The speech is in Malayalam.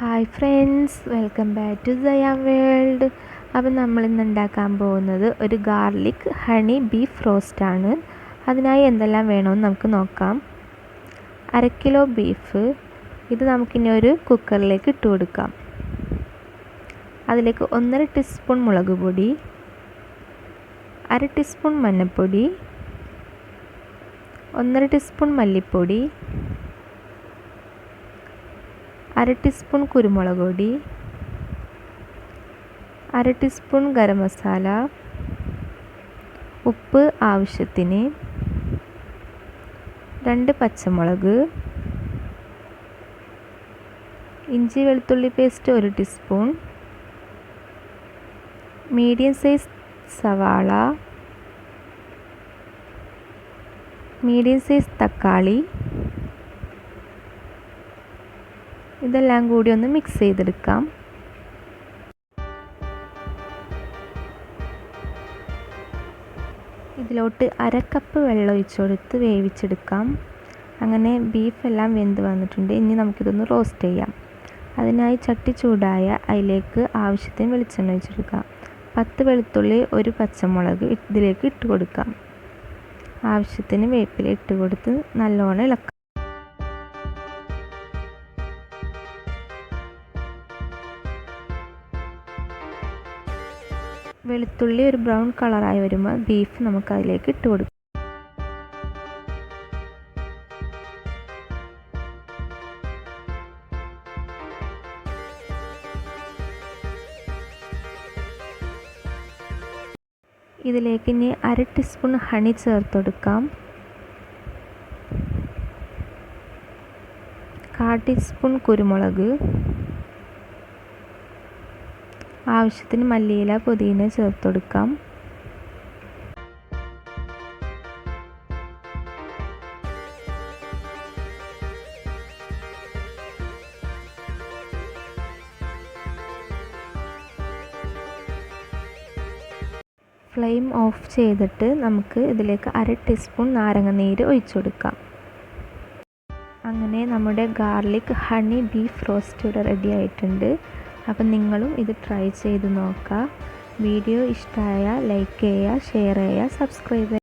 Hi friends welcome back to സയാം world അപ്പം നമ്മൾ ഇന്ന് ഉണ്ടാക്കാൻ പോകുന്നത് ഒരു ഗാർലിക് ഹണി ബീഫ് റോസ്റ്റ് ആണ്. അതിനായി എന്തെല്ലാം വേണമെന്ന് നമുക്ക് നോക്കാം. അര കിലോ ബീഫ് ഇത് നമുക്കിനി ഒരു കുക്കറിലേക്ക് ഇട്ട് കൊടുക്കാം. അതിലേക്ക് ഒന്നര ടീസ്പൂൺ മുളക് പൊടി അര ടീസ്പൂൺ മഞ്ഞൾപ്പൊടി ഒന്നര ടീസ്പൂൺ മല്ലിപ്പൊടി അര ടീസ്പൂൺ കുരുമുളക് പൊടി അര ടീസ്പൂൺ ഗരം മസാല ഉപ്പ് ആവശ്യത്തിന് രണ്ട് പച്ചമുളക് ഇഞ്ചി വെളുത്തുള്ളി പേസ്റ്റ് ഒരു ടീസ്പൂൺ മീഡിയം സൈസ് സവാള മീഡിയം സൈസ് തക്കാളി ഇതെല്ലാം കൂടി ഒന്ന് മിക്സ് ചെയ്തെടുക്കാം. ഇതിലോട്ട് അര കപ്പ് വെള്ളം ഒഴിച്ചെടുത്ത് വേവിച്ചെടുക്കാം. അങ്ങനെ ബീഫെല്ലാം വെന്ത് വന്നിട്ടുണ്ട്. ഇനി നമുക്കിതൊന്ന് റോസ്റ്റ് ചെയ്യാം. അതിനായി ചട്ടി ചൂടായ അതിലേക്ക് ആവശ്യത്തിന് വെളിച്ചെണ്ണ ഒഴിച്ചെടുക്കാം പത്ത് വെളുത്തുള്ളി ഒരു പച്ചമുളക് ഇതിലേക്ക് ഇട്ട് കൊടുക്കാം ആവശ്യത്തിന് വേപ്പില ഇട്ട് കൊടുത്ത് നല്ലോണം ഇളക്കാം. വെളുത്തുള്ളി ഒരു ബ്രൗൺ കളറായി വരുമ്പോൾ ബീഫ് നമുക്ക് അതിലേക്ക് ഇട്ട് കൊടുക്കാം. ഇതിലേക്ക് ഇനി അര ടീസ്പൂൺ ഹണി ചേർത്ത് കൊടുക്കാം. കാ ടീസ്പൂൺ കുരുമുളക്. ആവശ്യത്തിന് മല്ലിയില പുതിന ചേർത്ത് കൊടുക്കാം ഫ്ലെയിം ഓഫ് ചെയ്തിട്ട് നമുക്ക് ഇതിലേക്ക് അര ടീസ്പൂൺ നാരങ്ങ നീര് ഒഴിച്ചു കൊടുക്കാം അങ്ങനെ നമ്മുടെ ഗാർലിക് ഹണി ബീഫ് റോസ്റ്റ് ഇവിടെ റെഡി ആയിട്ടുണ്ട്. അപ്പം നിങ്ങളും ഇത് ട്രൈ ചെയ്ത് നോക്കുക. വീഡിയോ ഇഷ്ടമായ ലൈക്ക് ചെയ്യുക ഷെയർ ചെയ്യുക സബ്സ്ക്രൈബ്